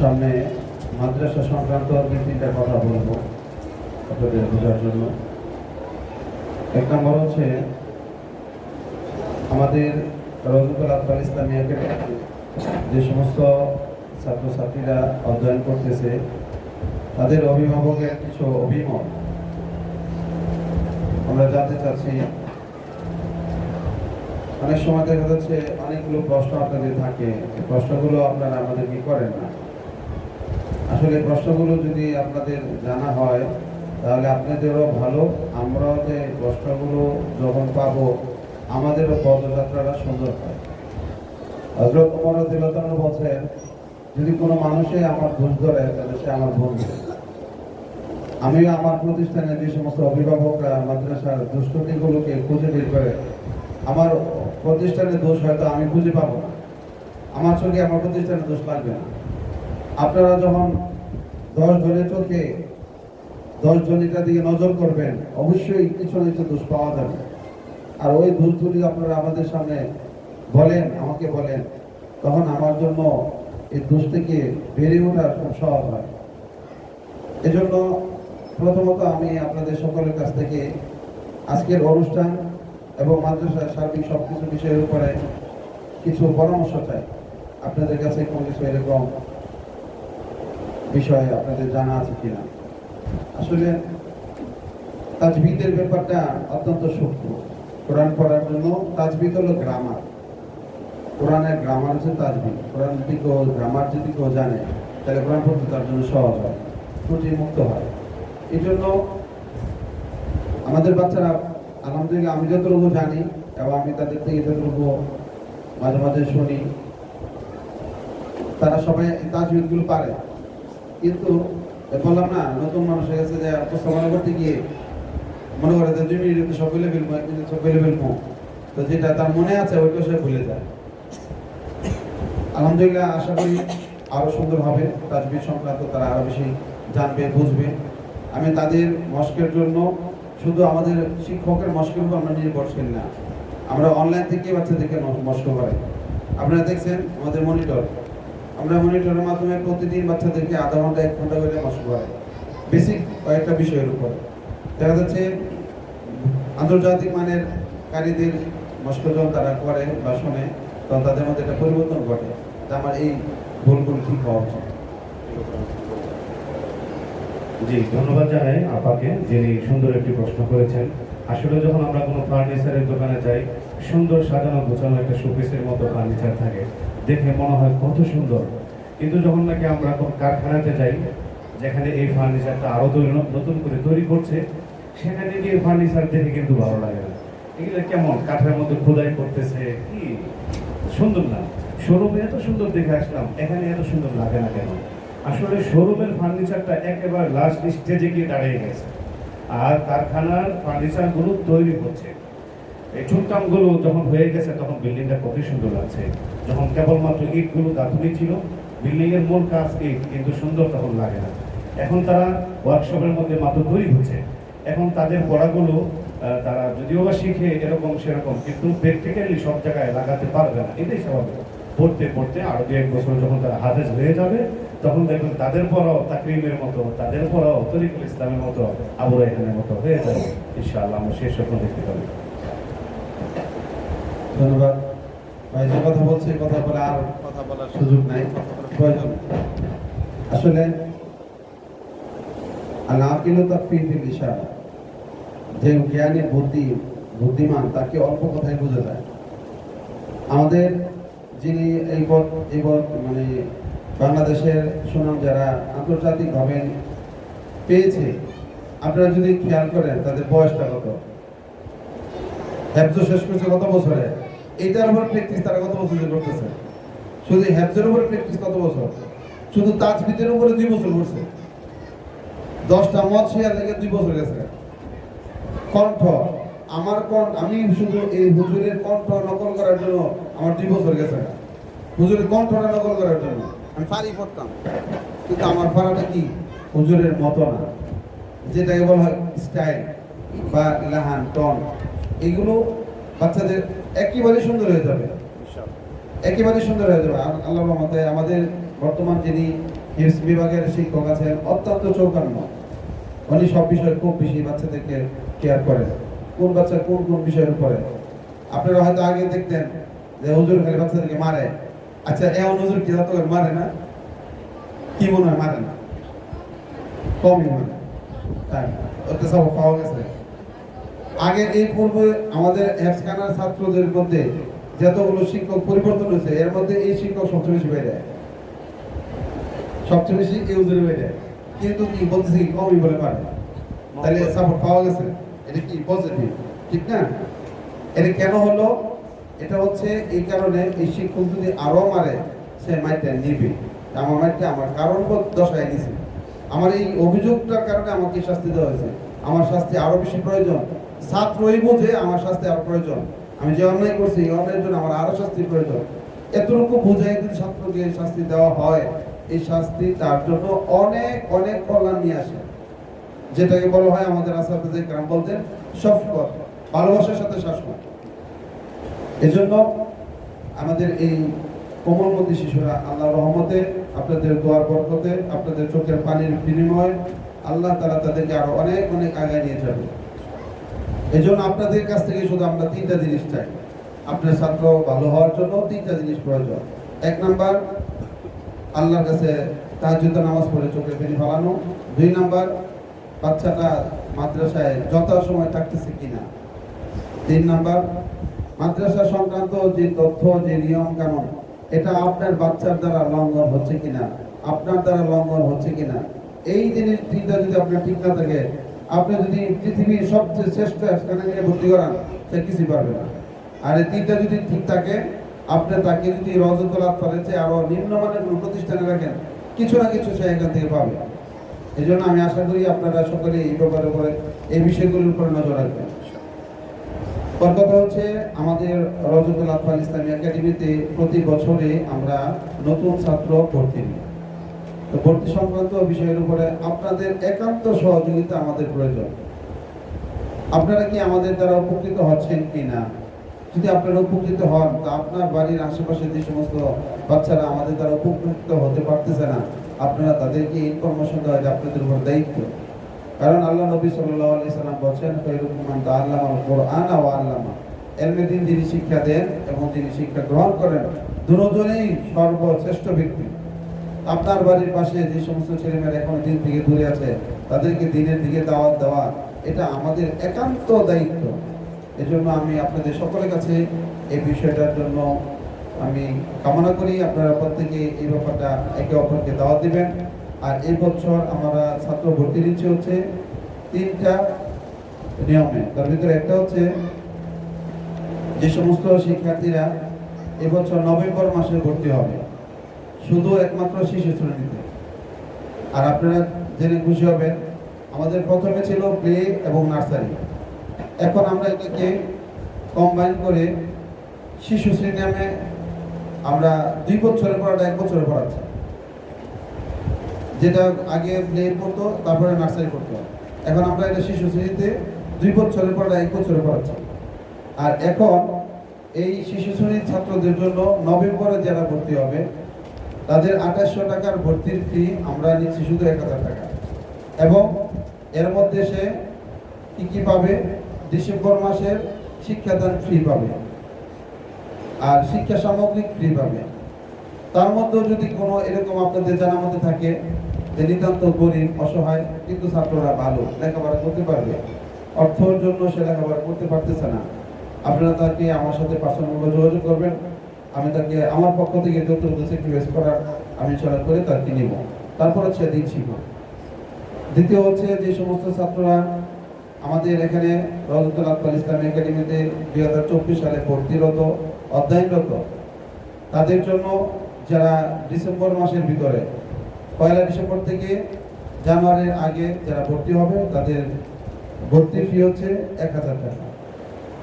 সামনে মাদ্রাসা সংক্রান্ত তিনটা কথা বলব আপনাদের বোঝার জন্য। এক নম্বর হচ্ছে, আমাদের রজতুল আতফাল ইসলামী যে সমস্ত ছাত্রছাত্রীরা অধ্যয়ন করতেছে, তাদের অভিভাবকের কিছু অভিমত আমরা জানতে চাচ্ছি। অনেক সময় দেখা যাচ্ছে অনেকগুলো প্রশ্ন আপনাদের থাকে, প্রশ্নগুলো আপনারা আমাদেরকে করেন না? আসলে প্রশ্নগুলো যদি আপনাদের জানা হয়, তাহলে আপনাদেরও ভালো। আমরাও যে প্রশ্নগুলো যখন পাব, আমাদেরও পদযাত্রাটা সুন্দর হয়। হজরত উমর দিলতান বলছেন, যদি কোনো মানুষে আমার ভুল ধরে, তাহলে সে আমার বন্ধু। আমিও আমার প্রতিষ্ঠানে যে সমস্ত অভিভাবকরা মাদ্রাসার দুষ্কৃতিগুলোকে খুঁজে বের করে, আমার প্রতিষ্ঠানের দোষ হয়তো আমি খুঁজে পাবো না। আমার চোখে আমার প্রতিষ্ঠানের দোষ লাগবে না। আপনারা যখন দশ জনের চোখে দশ জনিটা দিকে নজর করবেন, অবশ্যই কিছু না কিছু দোষ পাওয়া যাবে। আর ওই দোষ যদি আপনারা আমাদের সামনে বলেন, আমাকে বলেন, তখন আমার জন্য এই দোষ থেকে বেরিয়ে ওঠা খুব সহজ হয়। এজন্য প্রথমত আমি আপনাদের সকলের কাছ থেকে আজকের অনুষ্ঠান এবং মাদ্রাসার সার্বিক সব কিছু বিষয়ের উপরে কিছু পরামর্শ চাই। আপনাদের কাছে কোনো কিছু এরকম বিষয়ে আপনাদের জানা আছে কিনা। আসলে তাজবিদের ব্যাপারটা অত্যন্ত সূক্ষ্ম কোরআন পড়ার জন্য তাজবিদ হলো গ্রামার। কোরআনের গ্রামার হচ্ছে তাজবিদ। কোরআন যদি কেউ, গ্রামার যদি কেউ জানে, তাহলে কোরআন পড়তে তার জন্য সহজ হয় ত্রুটি মুক্ত হয়। এই জন্য আমাদের বাচ্চারা, আলহামদুলিল্লাহ আমি যতটুকু জানি এবং আমি তাদের থেকে যতটুকু মাঝে মাঝে শুনি, তারা সবাই তাজবিদগুলো পারে। কিন্তু বললাম না, নতুন মানুষ হয়ে গেছে যে উপস্থাপনা করতে গিয়ে মনে করে যে দুই মিনিটে সব বলে ফেলব সব বলে ফেলব তো যেটা তার মনে আছে ওইটা সে ভুলে যায়। আলহামদুলিল্লাহ, আশা করি আরও সুন্দর হবে। তাজবিদ সংক্রান্ত তারা আরও বেশি জানবে, বুঝবে। আমি তাদের মস্কের জন্য শুধু আমাদের শিক্ষকের মস্কের উপর আমরা নির্ভরশীল না। আমরা অনলাইন থেকে বাচ্চাদেরকে মস্ক করাই। আপনারা দেখছেন আমাদের মনিটর আমরা মনিটরের মাধ্যমে প্রতিদিন বাচ্চাদেরকে আধা ঘণ্টা, এক ঘণ্টা করে মস্ক করাই বেসিক কয়েকটা বিষয়ের উপর। দেখা যাচ্ছে আন্তর্জাতিক মানের কারীদের মস্কজন তারা করে বা শোনে তখন তাদের মধ্যে একটা পরিবর্তন ঘটে। যে আমার এই ভুলগুলো ঠিক হওয়া উচিত। জি, ধন্যবাদ জানাই আপাকে, যিনি সুন্দর একটি প্রশ্ন করেছেন। আসলে যখন আমরা কোনো ফার্নিচারের দোকানে যাই, সুন্দর সাজানো গোছানো একটা শোকেসের মতো ফার্নিচার থাকে। দেখে মনে হয় কত সুন্দর। কিন্তু যখন নাকি আমরা কারখানাতে যাই, যেখানে এই ফার্নিচারটা আরও তৈরি নতুন করে তৈরি করছে, সেখানে গিয়ে ফার্নিচার দেখে কিন্তু ভালো লাগে না। এগুলো কেমন? কাঠের মধ্যে খোদাই করতেছে, কি? সুন্দর না। শোরুমে এত সুন্দর দেখে আসলাম, এখানে এত সুন্দর লাগে না কেন? আসলে শোরুমের ফার্নিচারটা একেবারে লাস্ট স্টেজে গিয়ে দাঁড়িয়ে গেছে। আর কারখানার ফার্নিচারগুলো তৈরি হচ্ছে। এই চুনকামগুলো যখন হয়ে গেছে, তখন বিল্ডিংটা কত সুন্দর লাগছে। যখন কেবলমাত্র ইটগুলো গাঁথুনি ছিল, বিল্ডিংয়ের মূল কাজ ইট, কিন্তু সুন্দর তখন লাগে না। এখন তারা ওয়ার্কশপের মধ্যে মাত্র তৈরি হচ্ছে। এখন তাদের পড়াগুলো তারা যদিও বা শিখে এরকম সেরকম, কিন্তু প্র্যাকটিক্যালি সব জায়গায় লাগাতে পারবে না। এটাই স্বাভাবিক। পড়তে পড়তে আরও দু এক বছর যখন তারা হাফেজ হয়ে যাবে, তখন দেখবেন তাদের পড়াও তাকরিমের মতো, তাদের পড়াও তরিকুল ইসলামের মতো, আবু রাইহানের মতো হয়ে যাবে। ইনশাআল্লাহ আমরা সেই স্বপ্ন দেখতে পাবো। ধন্যবাদ। ভাই যে কথা বলছে কথা বলে আর কথা বলার সুযোগ নাই। প্রয়োজন। আসলে ইশারা যে জ্ঞানী বুদ্ধি বুদ্ধিমান তাকে অল্প কথায় বোঝা যায়। আমাদের যিনি এই এই মানে বাংলাদেশের সুনাম যারা আন্তর্জাতিকভাবে পেয়েছে আপনারা যদি খেয়াল করেন তাদের বয়সটা কত? হ্যাবজ শেষ করছে কত বছরে? এইটার উপর প্র্যাকটিস তারা কত বছর করতেছে? শুধু হ্যাপসের উপর প্র্যাকটিস কত বছর? শুধু তাজবিদের উপরে দুই বছর করছে। দশটা মদ শেয়ার লেগে দুই বছর গেছে। কণ্ঠ, আমার কণ্ঠ আমি শুধু এই হুজুরের কণ্ঠ নকল করার জন্য আমার দুই বছর গেছে। হুজুরের কণ্ঠটা নকল করার জন্য। আমি ফারি পড়তাম কিন্তু আমার ফারাটা কি? হুজুরের মতো না। যেটাকে বলা হয় স্টাইল বা লাহান, টন। এগুলো বাচ্চাদের একেবারে সুন্দর হয়ে যাবে। একেবারে সুন্দর হয়ে যাবে। আল্লাহ রহমতে আমাদের বর্তমান যিনি হিপস বিভাগের শিক্ষক আছেন অত্যন্ত চৌকান্ন। উনি সব বিষয়ে খুব বেশি বাচ্চাদেরকে কেয়ার করেন। কোন বাচ্চা কোন কোন বিষয়ের উপরে? আপনারা হয়তো আগে দেখতেন যে হুজুর খালি বাচ্চাদেরকে মারে। আচ্ছা এমন হুজুর কি যত মারে না? কি মনে হয় মারে না? কমই মানে তাই সব পাওয়া গেছে। আগে এই পূর্বে আমাদের এফসখানার ছাত্রদের মধ্যে যতগুলো শিক্ষক পরিবর্তন হয়েছে, এর মধ্যে এই শিক্ষক সবচেয়ে বেশি যায়। সবচেয়ে বেশি ইউজের যায়। কিন্তু কি বলতেছি কমই বলে পারে। তাহলে সাপোর্ট পাওয়া গেছে? এটা কি পজিটিভ ঠিক না? এটা কেন হলো? এটা হচ্ছে এই কারণে এই শিক্ষক যদি আরও মারে, সে মাইটটা নিবে। আমার মাইটটা আমার কারণ দশায় নিছে আমার এই অভিযোগটার কারণে আমাকে শাস্তি দেওয়া হয়েছে। আমার শাস্তি আরও বেশি প্রয়োজন। ছাত্রই বোঝে আমার শাস্তি আরও প্রয়োজন। আমি যে অন্যায় করছি, এই অন্যায়ের জন্য আমার আরও শাস্তির প্রয়োজন। এতটুকু বুঝাই যদি ছাত্রকে শাস্তি দেওয়া হয়। এই শাস্তি তার জন্য অনেক অনেক কল্যাণ নিয়ে আসে। যেটাকে বলা হয় আমাদের আসাদে গ্রাম বলতেন সফকত ভালোবাসার সাথে শাসন। এজন্য আমাদের এই কোমলমতি শিশুরা আল্লাহ রহমতে, আপনাদের দোয়ার বরকতে, আপনাদের চোখের পানির বিনিময়ে আল্লাহ তারা তাদেরকে আরও অনেক অনেক আগায় নিয়ে যাবে। এজন্য আপনাদের কাছ থেকে শুধু আমরা তিনটা জিনিস চাই। আপনার ছাত্র ভালো হওয়ার জন্য তিনটা জিনিস প্রয়োজন। এক নাম্বার, আল্লাহর কাছে তাহাজ্জুদ নামাজ পড়ে চোখে পানি ফেলানো। দুই নাম্বার, বাচ্চাটা মাদ্রাসায় যথাসময় থাকতেছে কিনা। তিন নাম্বার, মাদ্রাসা সংক্রান্ত যে তথ্য, যে নিয়ম কানুন এটা আপনার বাচ্চার দ্বারা লঙ্ঘন হচ্ছে কিনা, আপনার দ্বারা লঙ্ঘন হচ্ছে কিনা, এই জিনিস তিনটা যদি আপনার ঠিক না থাকে আপনি যদি পৃথিবীর সবচেয়ে শ্রেষ্ঠ স্থানে নিয়ে ভর্তি করান, সে কিছুই পারবে না। আর এই তিনটা যদি ঠিক থাকে, আপনি তাকে যদি রজত লাভ করেছে আরও নিম্নমানের কোনো প্রতিষ্ঠানে রাখেন, কিছু না কিছু সে এখান থেকে পাবে। এই জন্য আমি আশা করি আপনারা সকলে এই ব্যাপারে উপরে, এই বিষয়গুলির উপরে নজর রাখবেন। পর কথা হচ্ছে, আমাদের রজতুল আফাল ইসলামী একাডেমিতে প্রতি বছরে আমরা নতুন ছাত্র ভর্তি নিই। ভর্তি সংক্রান্ত বিষয়ের উপরে আপনাদের একান্ত সহযোগিতা আমাদের প্রয়োজন। আপনারা কি আমাদের দ্বারা উপকৃত হচ্ছেন কি না যদি আপনারা উপকৃত হন, তা আপনার বাড়ির আশেপাশে যে সমস্ত বাচ্চারা আমাদের দ্বারা উপকৃত হতে পারতেছে না, আপনারা তাদেরকে ইনফরমেশন দেওয়া যে আপনাদের উপর দায়িত্ব। কারণ আল্লাহ নবী সাল্লাল্লাহু আলাইহি সাল্লাম বলেন খায়রুকুম মান তাআল্লামা আল কোরআন ওয়া আল্লামা। এলমে দিন যিনি শিক্ষা দেন এবং যিনি শিক্ষা গ্রহণ করেন, দুজনেই সর্বশ্রেষ্ঠ ব্যক্তি। আপনার বাড়ির পাশে যে সমস্ত ছেলেমেয়েরা এখন দিন থেকে দূরে আছে, তাদেরকে দিনের দিকে দাওয়াত দেওয়া, এটা আমাদের একান্ত দায়িত্ব। এজন্য আমি আপনাদের সকলের কাছে এই বিষয়টার জন্য আমি কামনা করি, আপনারা প্রত্যেকে এই ব্যাপারটা একে অপরকে দাওয়াত দিবেন। আর এই বছর আমরা ছাত্র ভর্তি দিচ্ছি হচ্ছে তিনটা নিয়মে। তার ভিতরে একটা হচ্ছে যে সমস্ত শিক্ষার্থীরা এবছর নভেম্বর মাসে ভর্তি হবে। শুধু একমাত্র শিশু শ্রেণীতে। আর আপনারা জেনে খুশি হবেন, আমাদের প্রথমে ছিল প্লে এবং নার্সারি। এখন আমরা এটাকে কম্বাইন করে শিশু শ্রেণি নামে আমরা দুই বছরের পড়াটা এক বছরে পড়াচ্ছি। যেটা আগে প্লে পড়তো তারপরে নার্সারি পড়তো এখন আমরা এটা শিশু শ্রেণীতে দুই বছরের পড়াটা এক বছরে পড়াচ্ছি। আর এখন এই শিশু শ্রেণির ছাত্রদের জন্য নভেম্বরে যারা ভর্তি হবে তাদের আঠাশশো টাকার ভর্তির ফি আমরা নিচ্ছি শুধু এক হাজার টাকা। এবং এর মধ্যে সে কী কী পাবে? ডিসেম্বর মাসের শিক্ষাদান ফ্রি পাবে। আর শিক্ষা সামগ্রিক ফ্রি পাবে। তার মধ্যেও যদি কোনো এরকম আপনাদের জানা মতে থাকে যে নিতান্ত গরিব, অসহায়, কিন্তু ছাত্ররা ভালো, লেখাপড়া করতে পারবে। অর্থের জন্য সে লেখাপড়া করতে পারতেছে না। আপনারা তাকে আমার সাথে পার্সোনাল যোগাযোগ করবেন। আমি তাকে, আমার পক্ষ থেকে যতটুকু স্যাক্রিফাইস করার আমি চলা করে তাকে নিব। তারপর হচ্ছে দিচ্ছি দ্বিতীয় হচ্ছে যে সমস্ত ছাত্ররা আমাদের এখানে রজতুল আফাল ইসলামী একাডেমিতে দুই হাজার চব্বিশ সালে ভর্তিরত, অধ্যয়নরত, তাদের জন্য যারা ডিসেম্বর মাসের ভিতরে, পয়লা ডিসেম্বর থেকে জানুয়ারির আগে যারা ভর্তি হবে, তাদের ভর্তি ফি হচ্ছে এক হাজার টাকা।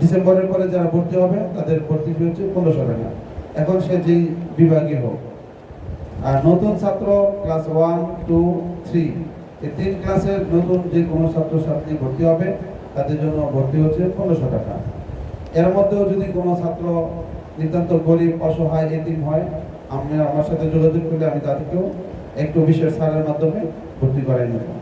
ডিসেম্বরের পরে যারা ভর্তি হবে, তাদের ভর্তি ফি হচ্ছে পনেরোশো টাকা। এখন সে যেই বিভাগই হোক। আর নতুন ছাত্র ক্লাস ওয়ান, টু, থ্রি এই তিন ক্লাসের নতুন যে কোনো ছাত্রছাত্রী ভর্তি হবে, তাদের জন্য ভর্তি হচ্ছে পনেরোশো টাকা। এর মধ্যেও যদি কোনো ছাত্র নিতান্ত গরিব, অসহায়, এতিম হয় আমি আমার সাথে যোগাযোগ করলে আমি তাদেরকেও একটু বিশেষ সারের মাধ্যমে ভর্তি করাই নেব।